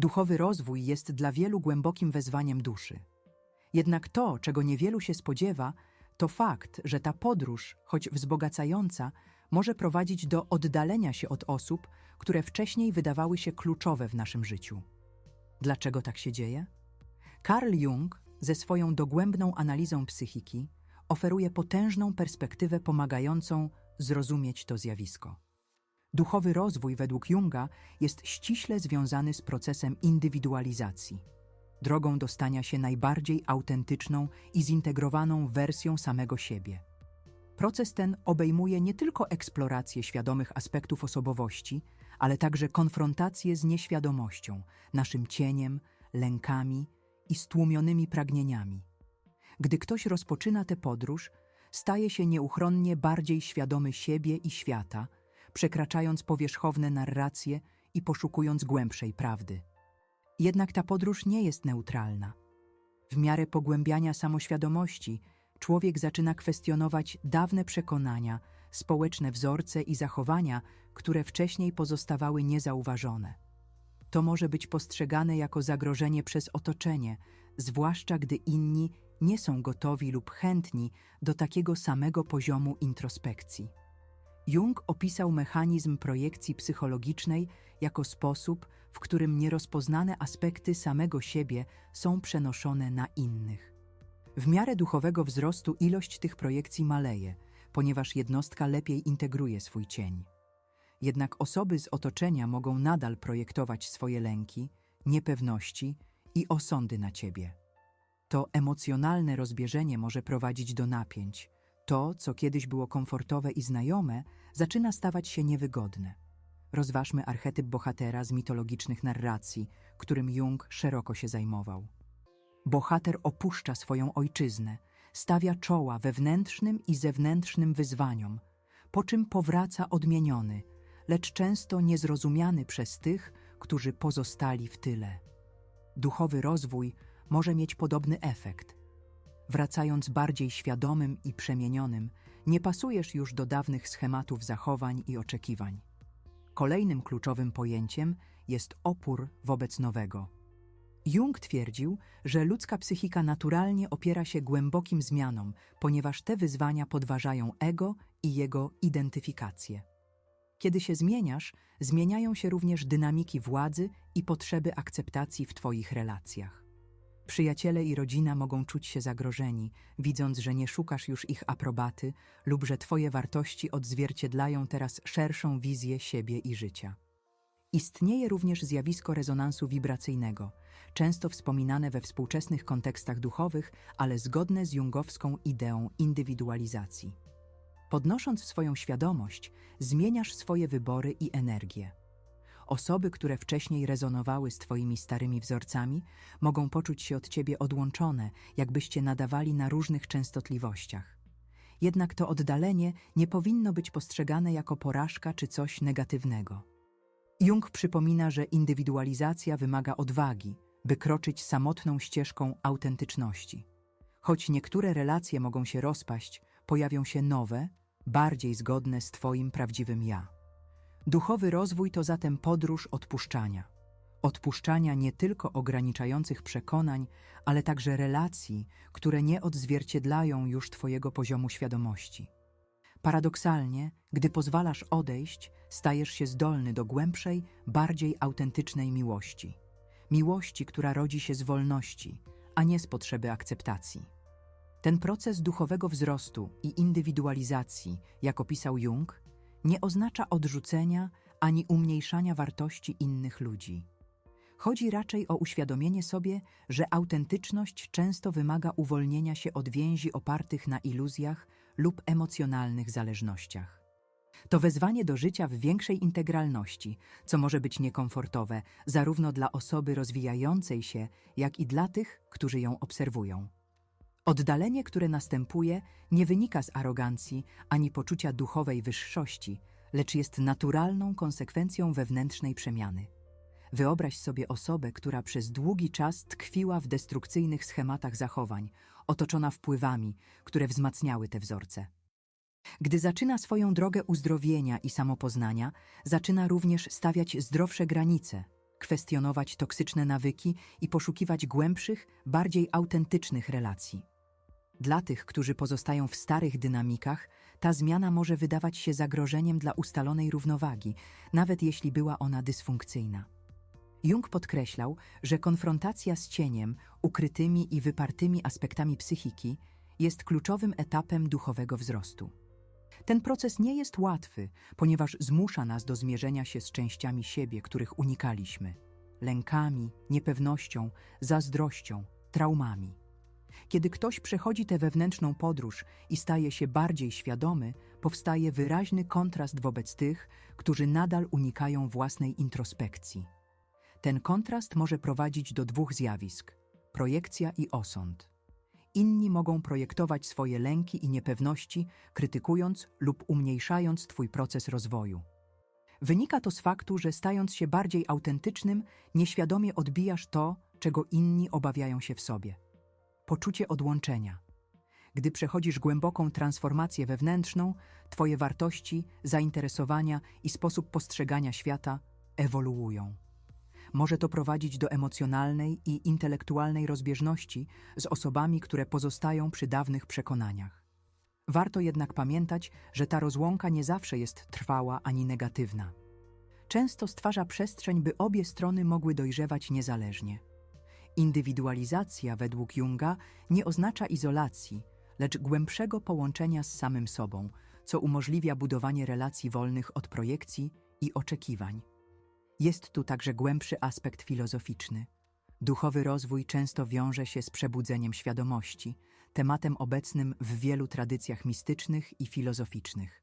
Duchowy rozwój jest dla wielu głębokim wezwaniem duszy. Jednak to, czego niewielu się spodziewa, to fakt, że ta podróż, choć wzbogacająca, może prowadzić do oddalenia się od osób, które wcześniej wydawały się kluczowe w naszym życiu. Dlaczego tak się dzieje? Carl Jung ze swoją dogłębną analizą psychiki oferuje potężną perspektywę pomagającą zrozumieć to zjawisko. Duchowy rozwój według Junga jest ściśle związany z procesem indywidualizacji, drogą do stania się najbardziej autentyczną i zintegrowaną wersją samego siebie. Proces ten obejmuje nie tylko eksplorację świadomych aspektów osobowości, ale także konfrontację z nieświadomością, naszym cieniem, lękami i stłumionymi pragnieniami. Gdy ktoś rozpoczyna tę podróż, staje się nieuchronnie bardziej świadomy siebie i świata, przekraczając powierzchowne narracje i poszukując głębszej prawdy. Jednak ta podróż nie jest neutralna. W miarę pogłębiania samoświadomości człowiek zaczyna kwestionować dawne przekonania, społeczne wzorce i zachowania, które wcześniej pozostawały niezauważone. To może być postrzegane jako zagrożenie przez otoczenie, zwłaszcza gdy inni nie są gotowi lub chętni do takiego samego poziomu introspekcji. Jung opisał mechanizm projekcji psychologicznej jako sposób, w którym nierozpoznane aspekty samego siebie są przenoszone na innych. W miarę duchowego wzrostu ilość tych projekcji maleje, ponieważ jednostka lepiej integruje swój cień. Jednak osoby z otoczenia mogą nadal projektować swoje lęki, niepewności i osądy na ciebie. To emocjonalne rozbieżenie może prowadzić do napięć. To, co kiedyś było komfortowe i znajome, zaczyna stawać się niewygodne. Rozważmy archetyp bohatera z mitologicznych narracji, którym Jung szeroko się zajmował. Bohater opuszcza swoją ojczyznę, stawia czoła wewnętrznym i zewnętrznym wyzwaniom, po czym powraca odmieniony, lecz często niezrozumiany przez tych, którzy pozostali w tyle. Duchowy rozwój może mieć podobny efekt. Wracając bardziej świadomym i przemienionym, nie pasujesz już do dawnych schematów zachowań i oczekiwań. Kolejnym kluczowym pojęciem jest opór wobec nowego. Jung twierdził, że ludzka psychika naturalnie opiera się głębokim zmianom, ponieważ te wyzwania podważają ego i jego identyfikację. Kiedy się zmieniasz, zmieniają się również dynamiki władzy i potrzeby akceptacji w Twoich relacjach. Przyjaciele i rodzina mogą czuć się zagrożeni, widząc, że nie szukasz już ich aprobaty lub że Twoje wartości odzwierciedlają teraz szerszą wizję siebie i życia. Istnieje również zjawisko rezonansu wibracyjnego, często wspominane we współczesnych kontekstach duchowych, ale zgodne z jungowską ideą indywidualizacji. Podnosząc swoją świadomość, zmieniasz swoje wybory i energię. Osoby, które wcześniej rezonowały z Twoimi starymi wzorcami, mogą poczuć się od Ciebie odłączone, jakbyście nadawali na różnych częstotliwościach. Jednak to oddalenie nie powinno być postrzegane jako porażka czy coś negatywnego. Jung przypomina, że indywidualizacja wymaga odwagi, by kroczyć samotną ścieżką autentyczności. Choć niektóre relacje mogą się rozpaść, pojawią się nowe, bardziej zgodne z Twoim prawdziwym ja. Duchowy rozwój to zatem podróż odpuszczania. Odpuszczania nie tylko ograniczających przekonań, ale także relacji, które nie odzwierciedlają już Twojego poziomu świadomości. Paradoksalnie, gdy pozwalasz odejść, stajesz się zdolny do głębszej, bardziej autentycznej miłości. Miłości, która rodzi się z wolności, a nie z potrzeby akceptacji. Ten proces duchowego wzrostu i indywidualizacji, jak opisał Jung, nie oznacza odrzucenia ani umniejszania wartości innych ludzi. Chodzi raczej o uświadomienie sobie, że autentyczność często wymaga uwolnienia się od więzi opartych na iluzjach lub emocjonalnych zależnościach. To wezwanie do życia w większej integralności, co może być niekomfortowe zarówno dla osoby rozwijającej się, jak i dla tych, którzy ją obserwują. Oddalenie, które następuje, nie wynika z arogancji ani poczucia duchowej wyższości, lecz jest naturalną konsekwencją wewnętrznej przemiany. Wyobraź sobie osobę, która przez długi czas tkwiła w destrukcyjnych schematach zachowań, otoczona wpływami, które wzmacniały te wzorce. Gdy zaczyna swoją drogę uzdrowienia i samopoznania, zaczyna również stawiać zdrowsze granice, kwestionować toksyczne nawyki i poszukiwać głębszych, bardziej autentycznych relacji. Dla tych, którzy pozostają w starych dynamikach, ta zmiana może wydawać się zagrożeniem dla ustalonej równowagi, nawet jeśli była ona dysfunkcyjna. Jung podkreślał, że konfrontacja z cieniem, ukrytymi i wypartymi aspektami psychiki jest kluczowym etapem duchowego wzrostu. Ten proces nie jest łatwy, ponieważ zmusza nas do zmierzenia się z częściami siebie, których unikaliśmy lękami, niepewnością, zazdrością, traumami. Kiedy ktoś przechodzi tę wewnętrzną podróż i staje się bardziej świadomy, powstaje wyraźny kontrast wobec tych, którzy nadal unikają własnej introspekcji. Ten kontrast może prowadzić do dwóch zjawisk: projekcja i osąd. Inni mogą projektować swoje lęki i niepewności, krytykując lub umniejszając Twój proces rozwoju. Wynika to z faktu, że stając się bardziej autentycznym, nieświadomie odbijasz to, czego inni obawiają się w sobie. Poczucie odłączenia. Gdy przechodzisz głęboką transformację wewnętrzną, Twoje wartości, zainteresowania i sposób postrzegania świata ewoluują. Może to prowadzić do emocjonalnej i intelektualnej rozbieżności z osobami, które pozostają przy dawnych przekonaniach. Warto jednak pamiętać, że ta rozłąka nie zawsze jest trwała ani negatywna. Często stwarza przestrzeń, by obie strony mogły dojrzewać niezależnie. Indywidualizacja według Junga nie oznacza izolacji, lecz głębszego połączenia z samym sobą, co umożliwia budowanie relacji wolnych od projekcji i oczekiwań. Jest tu także głębszy aspekt filozoficzny. Duchowy rozwój często wiąże się z przebudzeniem świadomości, tematem obecnym w wielu tradycjach mistycznych i filozoficznych.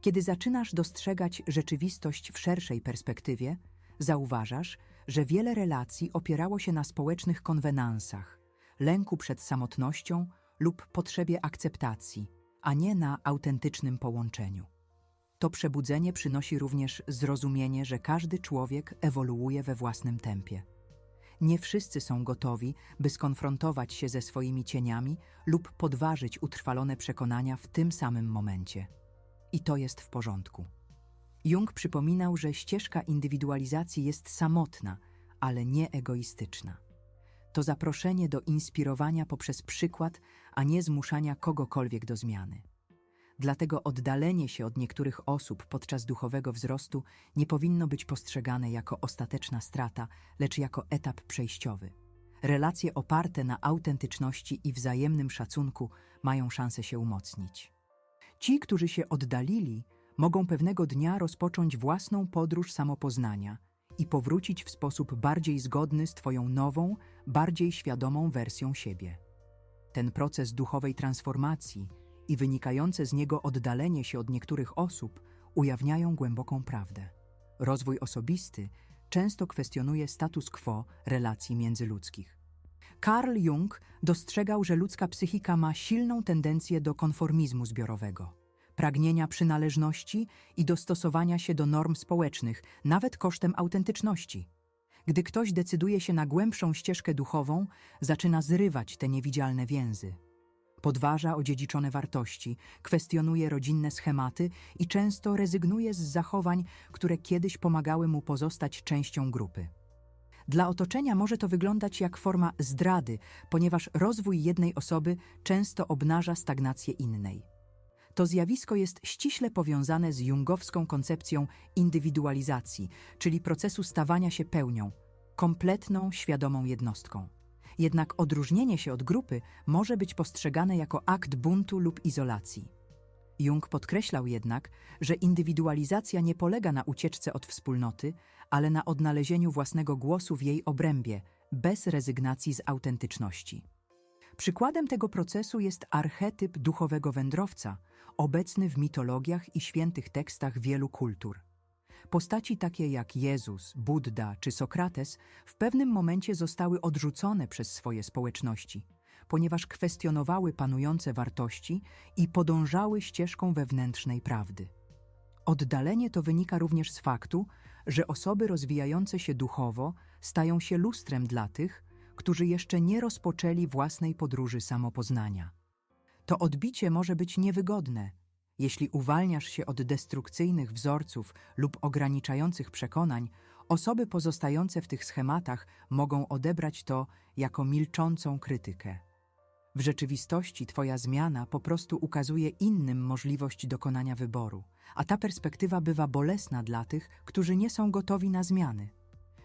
Kiedy zaczynasz dostrzegać rzeczywistość w szerszej perspektywie, zauważasz, że wiele relacji opierało się na społecznych konwenansach, lęku przed samotnością lub potrzebie akceptacji, a nie na autentycznym połączeniu. To przebudzenie przynosi również zrozumienie, że każdy człowiek ewoluuje we własnym tempie. Nie wszyscy są gotowi, by skonfrontować się ze swoimi cieniami lub podważyć utrwalone przekonania w tym samym momencie. I to jest w porządku. Jung przypominał, że ścieżka indywidualizacji jest samotna, ale nie egoistyczna. To zaproszenie do inspirowania poprzez przykład, a nie zmuszania kogokolwiek do zmiany. Dlatego oddalenie się od niektórych osób podczas duchowego wzrostu nie powinno być postrzegane jako ostateczna strata, lecz jako etap przejściowy. Relacje oparte na autentyczności i wzajemnym szacunku mają szansę się umocnić. Ci, którzy się oddalili, mogą pewnego dnia rozpocząć własną podróż samopoznania i powrócić w sposób bardziej zgodny z Twoją nową, bardziej świadomą wersją siebie. Ten proces duchowej transformacji i wynikające z niego oddalenie się od niektórych osób ujawniają głęboką prawdę. Rozwój osobisty często kwestionuje status quo relacji międzyludzkich. Carl Jung dostrzegał, że ludzka psychika ma silną tendencję do konformizmu zbiorowego, pragnienia przynależności i dostosowania się do norm społecznych, nawet kosztem autentyczności. Gdy ktoś decyduje się na głębszą ścieżkę duchową, zaczyna zrywać te niewidzialne więzy podważa odziedziczone wartości, kwestionuje rodzinne schematy i często rezygnuje z zachowań, które kiedyś pomagały mu pozostać częścią grupy. Dla otoczenia może to wyglądać jak forma zdrady, ponieważ rozwój jednej osoby często obnaża stagnację innej. To zjawisko jest ściśle powiązane z jungowską koncepcją indywidualizacji, czyli procesu stawania się pełnią, kompletną, świadomą jednostką. Jednak odróżnienie się od grupy może być postrzegane jako akt buntu lub izolacji. Jung podkreślał jednak, że indywidualizacja nie polega na ucieczce od wspólnoty, ale na odnalezieniu własnego głosu w jej obrębie, bez rezygnacji z autentyczności. Przykładem tego procesu jest archetyp duchowego wędrowca, obecny w mitologiach i świętych tekstach wielu kultur. Postaci takie jak Jezus, Buddha czy Sokrates w pewnym momencie zostały odrzucone przez swoje społeczności, ponieważ kwestionowały panujące wartości i podążały ścieżką wewnętrznej prawdy. Oddalenie to wynika również z faktu, że osoby rozwijające się duchowo stają się lustrem dla tych, którzy jeszcze nie rozpoczęli własnej podróży samopoznania. To odbicie może być niewygodne, jeśli uwalniasz się od destrukcyjnych wzorców lub ograniczających przekonań, Osoby pozostające w tych schematach mogą odebrać to jako milczącą krytykę. W rzeczywistości Twoja zmiana po prostu ukazuje innym możliwość dokonania wyboru, a ta perspektywa bywa bolesna dla tych, którzy nie są gotowi na zmiany.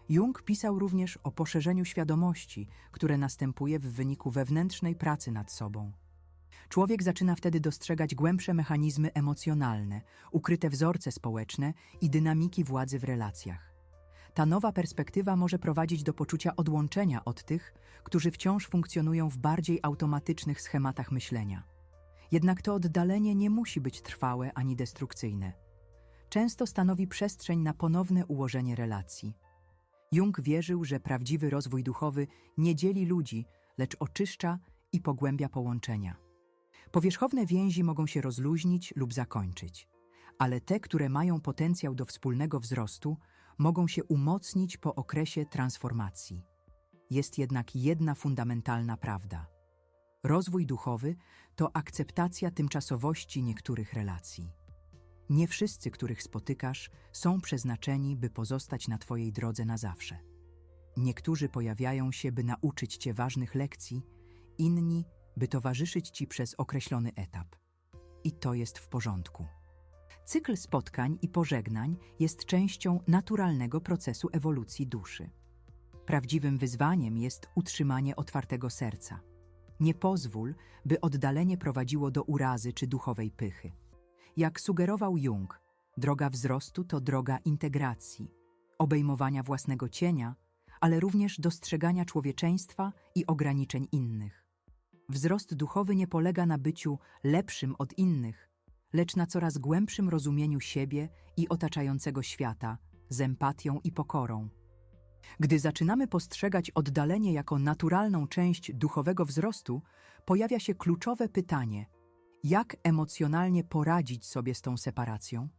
Jung pisał również o poszerzeniu świadomości, które następuje w wyniku wewnętrznej pracy nad sobą. Człowiek zaczyna wtedy dostrzegać głębsze mechanizmy emocjonalne, ukryte wzorce społeczne i dynamiki władzy w relacjach. Ta nowa perspektywa może prowadzić do poczucia odłączenia od tych, którzy wciąż funkcjonują w bardziej automatycznych schematach myślenia. Jednak to oddalenie nie musi być trwałe ani destrukcyjne. Często stanowi przestrzeń na ponowne ułożenie relacji. Jung wierzył, że prawdziwy rozwój duchowy nie dzieli ludzi, lecz oczyszcza i pogłębia połączenia. Powierzchowne więzi mogą się rozluźnić lub zakończyć, ale te, które mają potencjał do wspólnego wzrostu, mogą się umocnić po okresie transformacji. Jest jednak jedna fundamentalna prawda. Rozwój duchowy to akceptacja tymczasowości niektórych relacji. Nie wszyscy, których spotykasz, są przeznaczeni, by pozostać na Twojej drodze na zawsze. Niektórzy pojawiają się, by nauczyć Cię ważnych lekcji, inni, by towarzyszyć Ci przez określony etap. I to jest w porządku. Cykl spotkań i pożegnań jest częścią naturalnego procesu ewolucji duszy. Prawdziwym wyzwaniem jest utrzymanie otwartego serca. Nie pozwól, by oddalenie prowadziło do urazy czy duchowej pychy. Jak sugerował Jung, droga wzrostu to droga integracji, obejmowania własnego cienia, ale również dostrzegania człowieczeństwa i ograniczeń innych. Wzrost duchowy nie polega na byciu lepszym od innych, lecz na coraz głębszym rozumieniu siebie i otaczającego świata, z empatią i pokorą. Gdy zaczynamy postrzegać oddalenie jako naturalną część duchowego wzrostu, pojawia się kluczowe pytanie: jak emocjonalnie poradzić sobie z tą separacją?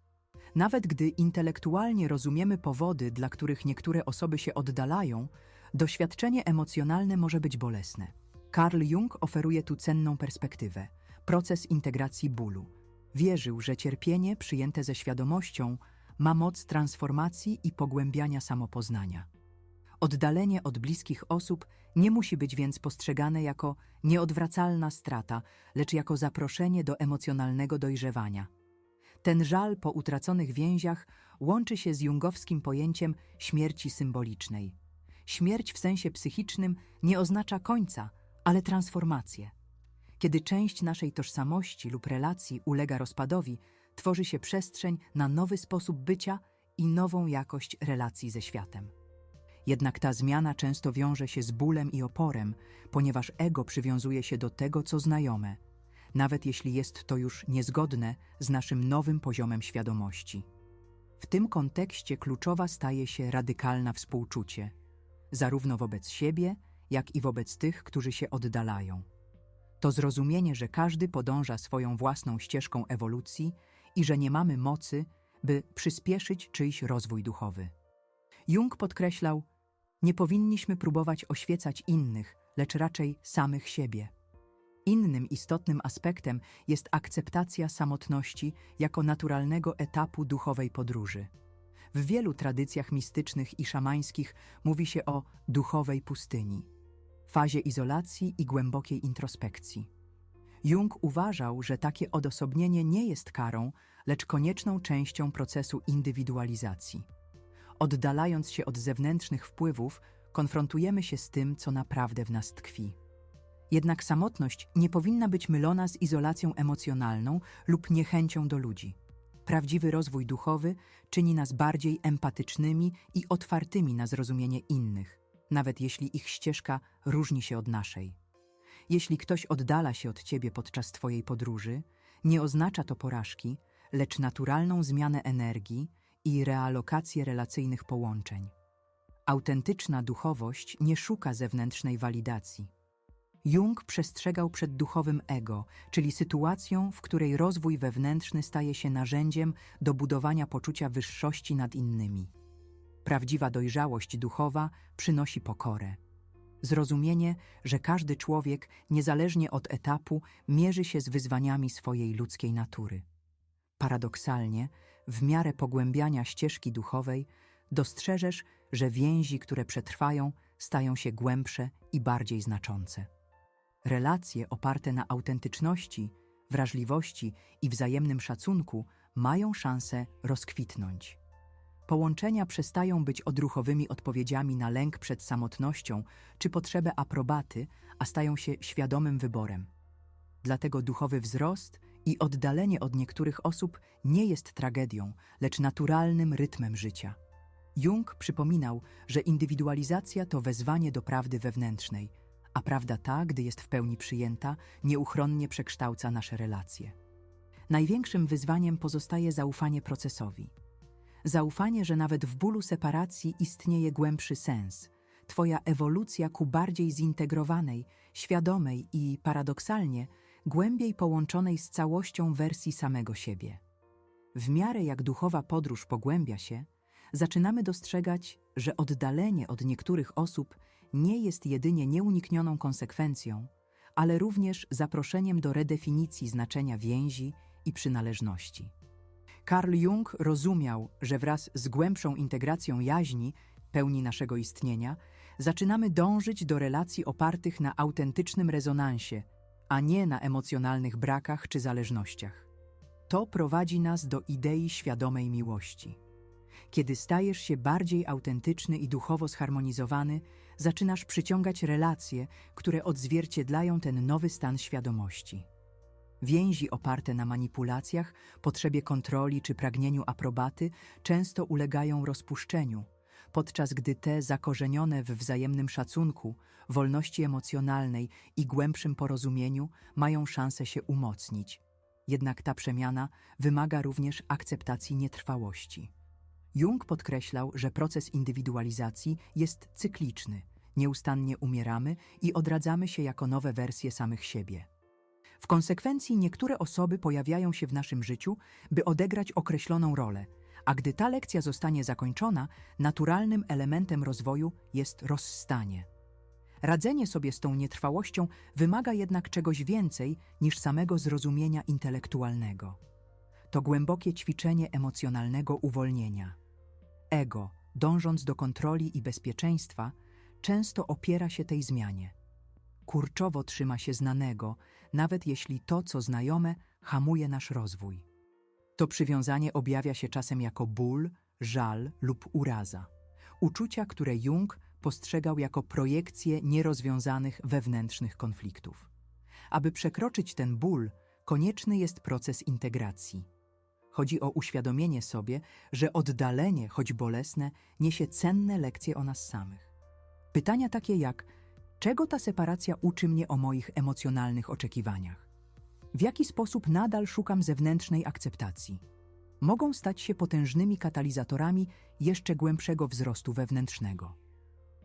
Nawet gdy intelektualnie rozumiemy powody, dla których niektóre osoby się oddalają, doświadczenie emocjonalne może być bolesne. Carl Jung oferuje tu cenną perspektywę proces integracji bólu. Wierzył, że cierpienie przyjęte ze świadomością ma moc transformacji i pogłębiania samopoznania. Oddalenie od bliskich osób nie musi być więc postrzegane jako nieodwracalna strata, lecz jako zaproszenie do emocjonalnego dojrzewania. Ten żal po utraconych więziach łączy się z jungowskim pojęciem śmierci symbolicznej. Śmierć w sensie psychicznym nie oznacza końca, ale transformację. Kiedy część naszej tożsamości lub relacji ulega rozpadowi, tworzy się przestrzeń na nowy sposób bycia i nową jakość relacji ze światem. Jednak ta zmiana często wiąże się z bólem i oporem, ponieważ ego przywiązuje się do tego, co znajome, nawet jeśli jest to już niezgodne z naszym nowym poziomem świadomości. W tym kontekście kluczowa staje się radykalna współczucie, zarówno wobec siebie, jak i wobec tych, którzy się oddalają. To zrozumienie, że każdy podąża swoją własną ścieżką ewolucji i że nie mamy mocy, by przyspieszyć czyjś rozwój duchowy. Jung podkreślał, nie powinniśmy próbować oświecać innych, lecz raczej samych siebie. Innym istotnym aspektem jest akceptacja samotności jako naturalnego etapu duchowej podróży. W wielu tradycjach mistycznych i szamańskich mówi się o duchowej pustyni, fazie izolacji i głębokiej introspekcji. Jung uważał, że takie odosobnienie nie jest karą, lecz konieczną częścią procesu indywidualizacji. Oddalając się od zewnętrznych wpływów, konfrontujemy się z tym, co naprawdę w nas tkwi. Jednak samotność nie powinna być mylona z izolacją emocjonalną lub niechęcią do ludzi. Prawdziwy rozwój duchowy czyni nas bardziej empatycznymi i otwartymi na zrozumienie innych, nawet jeśli ich ścieżka różni się od naszej. Jeśli ktoś oddala się od ciebie podczas twojej podróży, nie oznacza to porażki, lecz naturalną zmianę energii i realokację relacyjnych połączeń. Autentyczna duchowość nie szuka zewnętrznej walidacji. Jung przestrzegał przed duchowym ego, czyli sytuacją, w której rozwój wewnętrzny staje się narzędziem do budowania poczucia wyższości nad innymi. Prawdziwa dojrzałość duchowa przynosi pokorę. Zrozumienie, że każdy człowiek, niezależnie od etapu, mierzy się z wyzwaniami swojej ludzkiej natury. Paradoksalnie, w miarę pogłębiania ścieżki duchowej, dostrzeżesz, że więzi, które przetrwają, stają się głębsze i bardziej znaczące. Relacje oparte na autentyczności, wrażliwości i wzajemnym szacunku mają szansę rozkwitnąć. Połączenia przestają być odruchowymi odpowiedziami na lęk przed samotnością czy potrzebę aprobaty, a stają się świadomym wyborem. Dlatego duchowy wzrost i oddalenie od niektórych osób nie jest tragedią, lecz naturalnym rytmem życia. Jung przypominał, że indywidualizacja to wezwanie do prawdy wewnętrznej, a prawda ta, gdy jest w pełni przyjęta, nieuchronnie przekształca nasze relacje. Największym wyzwaniem pozostaje zaufanie procesowi. Zaufanie, że nawet w bólu separacji istnieje głębszy sens. Twoja ewolucja ku bardziej zintegrowanej, świadomej i paradoksalnie głębiej połączonej z całością wersji samego siebie. W miarę jak duchowa podróż pogłębia się, zaczynamy dostrzegać, że oddalenie od niektórych osób nie jest jedynie nieuniknioną konsekwencją, ale również zaproszeniem do redefinicji znaczenia więzi i przynależności. Carl Jung rozumiał, że wraz z głębszą integracją jaźni, pełni naszego istnienia, zaczynamy dążyć do relacji opartych na autentycznym rezonansie, a nie na emocjonalnych brakach czy zależnościach. To prowadzi nas do idei świadomej miłości. Kiedy stajesz się bardziej autentyczny i duchowo zharmonizowany, zaczynasz przyciągać relacje, które odzwierciedlają ten nowy stan świadomości. Więzi oparte na manipulacjach, potrzebie kontroli czy pragnieniu aprobaty często ulegają rozpuszczeniu, podczas gdy te zakorzenione w wzajemnym szacunku, wolności emocjonalnej i głębszym porozumieniu mają szansę się umocnić. Jednak ta przemiana wymaga również akceptacji nietrwałości. Jung podkreślał, że proces indywidualizacji jest cykliczny. Nieustannie umieramy i odradzamy się jako nowe wersje samych siebie. W konsekwencji niektóre osoby pojawiają się w naszym życiu, by odegrać określoną rolę, a gdy ta lekcja zostanie zakończona, naturalnym elementem rozwoju jest rozstanie. Radzenie sobie z tą nietrwałością wymaga jednak czegoś więcej niż samego zrozumienia intelektualnego. To głębokie ćwiczenie emocjonalnego uwolnienia. Ego, dążąc do kontroli i bezpieczeństwa, często opiera się tej zmianie. Kurczowo trzyma się znanego, nawet jeśli to, co znajome, hamuje nasz rozwój. To przywiązanie objawia się czasem jako ból, żal lub uraza. Uczucia, które Jung postrzegał jako projekcje nierozwiązanych wewnętrznych konfliktów. Aby przekroczyć ten ból, konieczny jest proces integracji. Chodzi o uświadomienie sobie, że oddalenie, choć bolesne, niesie cenne lekcje o nas samych. Pytania takie jak: czego ta separacja uczy mnie o moich emocjonalnych oczekiwaniach? W jaki sposób nadal szukam zewnętrznej akceptacji? Mogą stać się potężnymi katalizatorami jeszcze głębszego wzrostu wewnętrznego.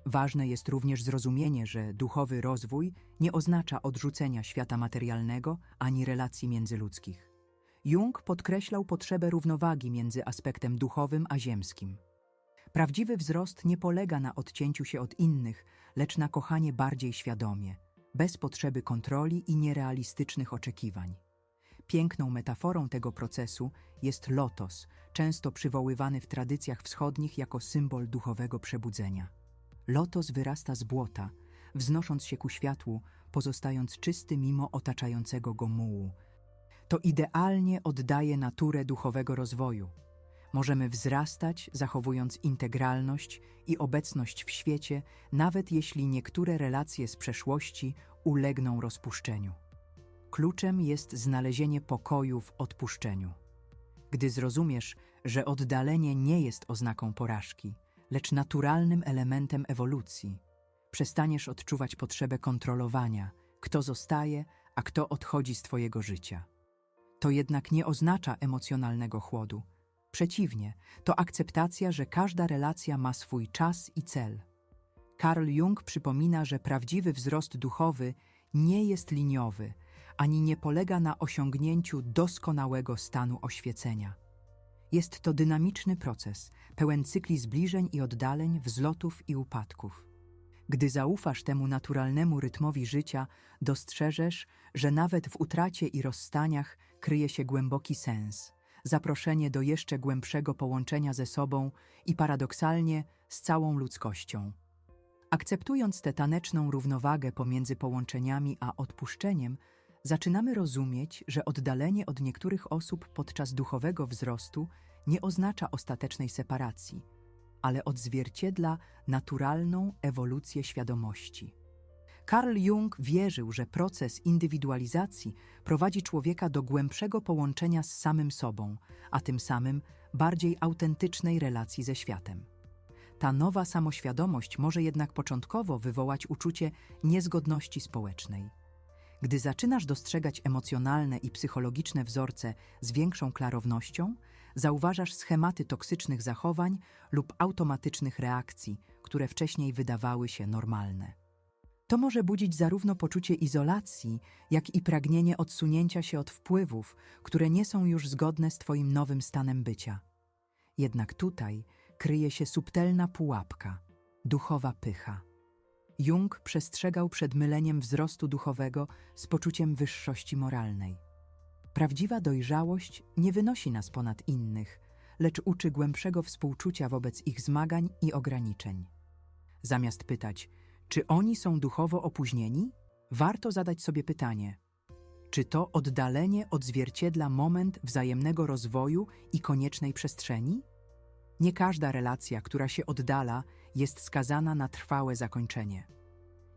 Ważne jest również zrozumienie, że duchowy rozwój nie oznacza odrzucenia świata materialnego ani relacji międzyludzkich. Jung podkreślał potrzebę równowagi między aspektem duchowym a ziemskim. Prawdziwy wzrost nie polega na odcięciu się od innych, lecz na kochanie bardziej świadomie, bez potrzeby kontroli i nierealistycznych oczekiwań. Piękną metaforą tego procesu jest lotos, często przywoływany w tradycjach wschodnich jako symbol duchowego przebudzenia. Lotos wyrasta z błota, wznosząc się ku światłu, pozostając czysty mimo otaczającego go mułu. To idealnie oddaje naturę duchowego rozwoju. Możemy wzrastać, zachowując integralność i obecność w świecie, nawet jeśli niektóre relacje z przeszłości ulegną rozpuszczeniu. Kluczem jest znalezienie pokoju w odpuszczeniu. Gdy zrozumiesz, że oddalenie nie jest oznaką porażki, lecz naturalnym elementem ewolucji, przestaniesz odczuwać potrzebę kontrolowania, kto zostaje, a kto odchodzi z Twojego życia. To jednak nie oznacza emocjonalnego chłodu. Przeciwnie, to akceptacja, że każda relacja ma swój czas i cel. Carl Jung przypomina, że prawdziwy wzrost duchowy nie jest liniowy, ani nie polega na osiągnięciu doskonałego stanu oświecenia. Jest to dynamiczny proces, pełen cykli zbliżeń i oddaleń, wzlotów i upadków. Gdy zaufasz temu naturalnemu rytmowi życia, dostrzeżesz, że nawet w utracie i rozstaniach kryje się głęboki sens, zaproszenie do jeszcze głębszego połączenia ze sobą i paradoksalnie z całą ludzkością. Akceptując tę taneczną równowagę pomiędzy połączeniami a odpuszczeniem, zaczynamy rozumieć, że oddalenie od niektórych osób podczas duchowego wzrostu nie oznacza ostatecznej separacji, ale odzwierciedla naturalną ewolucję świadomości. Carl Jung wierzył, że proces indywidualizacji prowadzi człowieka do głębszego połączenia z samym sobą, a tym samym bardziej autentycznej relacji ze światem. Ta nowa samoświadomość może jednak początkowo wywołać uczucie niezgodności społecznej. Gdy zaczynasz dostrzegać emocjonalne i psychologiczne wzorce z większą klarownością, zauważasz schematy toksycznych zachowań lub automatycznych reakcji, które wcześniej wydawały się normalne. To może budzić zarówno poczucie izolacji, jak i pragnienie odsunięcia się od wpływów, które nie są już zgodne z Twoim nowym stanem bycia. Jednak tutaj kryje się subtelna pułapka duchowa pycha. Jung przestrzegał przed myleniem wzrostu duchowego z poczuciem wyższości moralnej. Prawdziwa dojrzałość nie wynosi nas ponad innych, lecz uczy głębszego współczucia wobec ich zmagań i ograniczeń. Zamiast pytać, czy oni są duchowo opóźnieni, warto zadać sobie pytanie: czy to oddalenie odzwierciedla moment wzajemnego rozwoju i koniecznej przestrzeni? Nie każda relacja, która się oddala, jest skazana na trwałe zakończenie.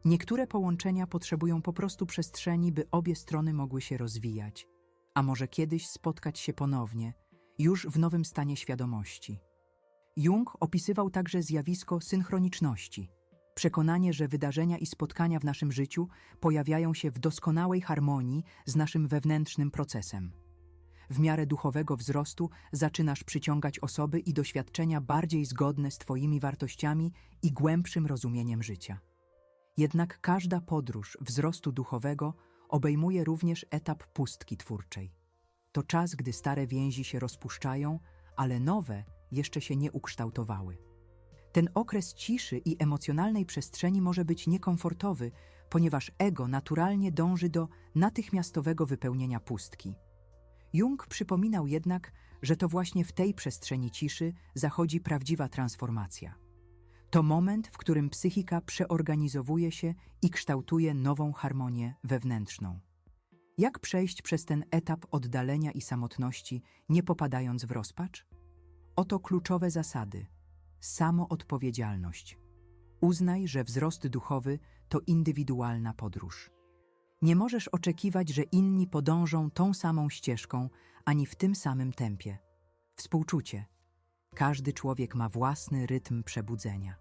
Niektóre połączenia potrzebują po prostu przestrzeni, by obie strony mogły się rozwijać, a może kiedyś spotkać się ponownie, już w nowym stanie świadomości. Jung opisywał także zjawisko synchroniczności przekonanie, że wydarzenia i spotkania w naszym życiu pojawiają się w doskonałej harmonii z naszym wewnętrznym procesem. W miarę duchowego wzrostu zaczynasz przyciągać osoby i doświadczenia bardziej zgodne z Twoimi wartościami i głębszym rozumieniem życia. Jednak każda podróż wzrostu duchowego obejmuje również etap pustki twórczej. To czas, gdy stare więzi się rozpuszczają, ale nowe jeszcze się nie ukształtowały. Ten okres ciszy i emocjonalnej przestrzeni może być niekomfortowy, ponieważ ego naturalnie dąży do natychmiastowego wypełnienia pustki. Jung przypominał jednak, że to właśnie w tej przestrzeni ciszy zachodzi prawdziwa transformacja. To moment, w którym psychika przeorganizowuje się i kształtuje nową harmonię wewnętrzną. Jak przejść przez ten etap oddalenia i samotności, nie popadając w rozpacz? Oto kluczowe zasady – samoodpowiedzialność. Uznaj, że wzrost duchowy to indywidualna podróż. Nie możesz oczekiwać, że inni podążą tą samą ścieżką ani w tym samym tempie. Współczucie. Każdy człowiek ma własny rytm przebudzenia.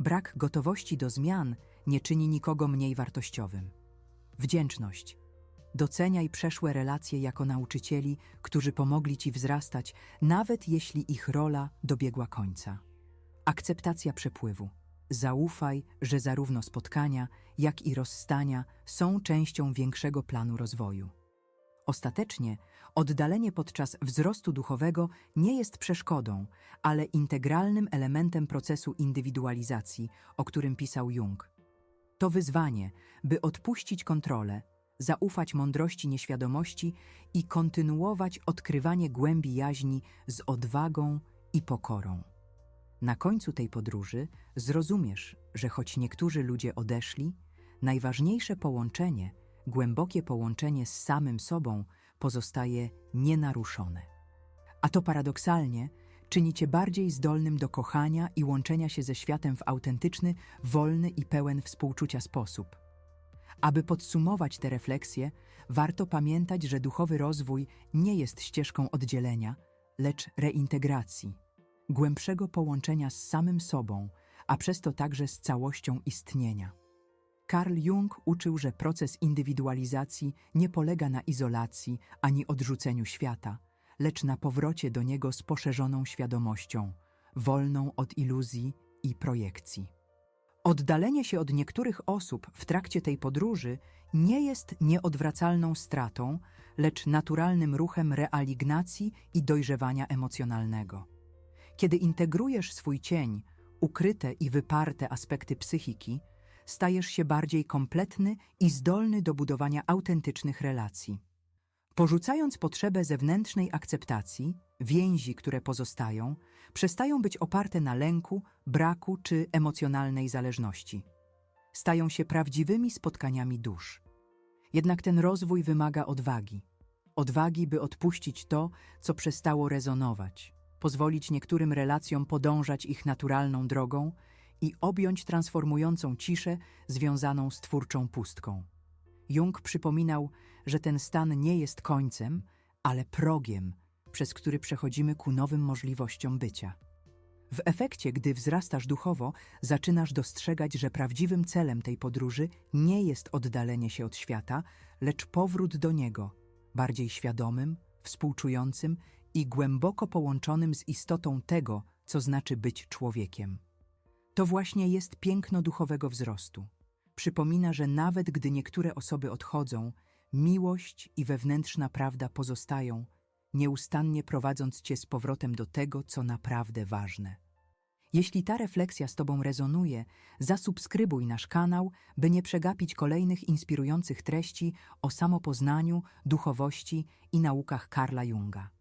Brak gotowości do zmian nie czyni nikogo mniej wartościowym. Wdzięczność. Doceniaj przeszłe relacje jako nauczycieli, którzy pomogli ci wzrastać, nawet jeśli ich rola dobiegła końca. Akceptacja przepływu. Zaufaj, że zarówno spotkania, jak i rozstania są częścią większego planu rozwoju. Ostatecznie oddalenie podczas wzrostu duchowego nie jest przeszkodą, ale integralnym elementem procesu indywidualizacji, o którym pisał Jung. To wyzwanie, by odpuścić kontrolę, zaufać mądrości nieświadomości i kontynuować odkrywanie głębi jaźni z odwagą i pokorą. Na końcu tej podróży zrozumiesz, że choć niektórzy ludzie odeszli, najważniejsze połączenie, głębokie połączenie z samym sobą pozostaje nienaruszone. A to paradoksalnie czyni cię bardziej zdolnym do kochania i łączenia się ze światem w autentyczny, wolny i pełen współczucia sposób. Aby podsumować te refleksje, warto pamiętać, że duchowy rozwój nie jest ścieżką oddzielenia, lecz reintegracji głębszego połączenia z samym sobą, a przez to także z całością istnienia. Carl Jung uczył, że proces indywidualizacji nie polega na izolacji ani odrzuceniu świata, lecz na powrocie do niego z poszerzoną świadomością, wolną od iluzji i projekcji. Oddalenie się od niektórych osób w trakcie tej podróży nie jest nieodwracalną stratą, lecz naturalnym ruchem realignacji i dojrzewania emocjonalnego. Kiedy integrujesz swój cień, ukryte i wyparte aspekty psychiki, stajesz się bardziej kompletny i zdolny do budowania autentycznych relacji. Porzucając potrzebę zewnętrznej akceptacji, więzi, które pozostają, przestają być oparte na lęku, braku czy emocjonalnej zależności. Stają się prawdziwymi spotkaniami dusz. Jednak ten rozwój wymaga odwagi. Odwagi, by odpuścić to, co przestało rezonować, pozwolić niektórym relacjom podążać ich naturalną drogą i objąć transformującą ciszę związaną z twórczą pustką. Jung przypominał, że ten stan nie jest końcem, ale progiem, przez który przechodzimy ku nowym możliwościom bycia. W efekcie, gdy wzrastasz duchowo, zaczynasz dostrzegać, że prawdziwym celem tej podróży nie jest oddalenie się od świata, lecz powrót do niego, bardziej świadomym, współczującym i głęboko połączonym z istotą tego, co znaczy być człowiekiem. To właśnie jest piękno duchowego wzrostu. Przypomina, że nawet gdy niektóre osoby odchodzą, miłość i wewnętrzna prawda pozostają, nieustannie prowadząc cię z powrotem do tego, co naprawdę ważne. Jeśli ta refleksja z Tobą rezonuje, zasubskrybuj nasz kanał, by nie przegapić kolejnych inspirujących treści o samopoznaniu, duchowości i naukach Karla Junga.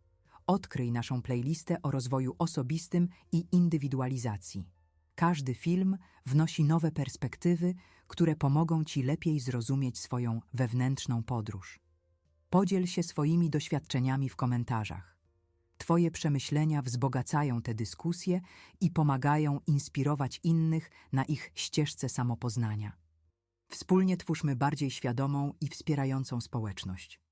Odkryj naszą playlistę o rozwoju osobistym i indywidualizacji. Każdy film wnosi nowe perspektywy, które pomogą Ci lepiej zrozumieć swoją wewnętrzną podróż. Podziel się swoimi doświadczeniami w komentarzach. Twoje przemyślenia wzbogacają te dyskusje i pomagają inspirować innych na ich ścieżce samopoznania. Wspólnie twórzmy bardziej świadomą i wspierającą społeczność.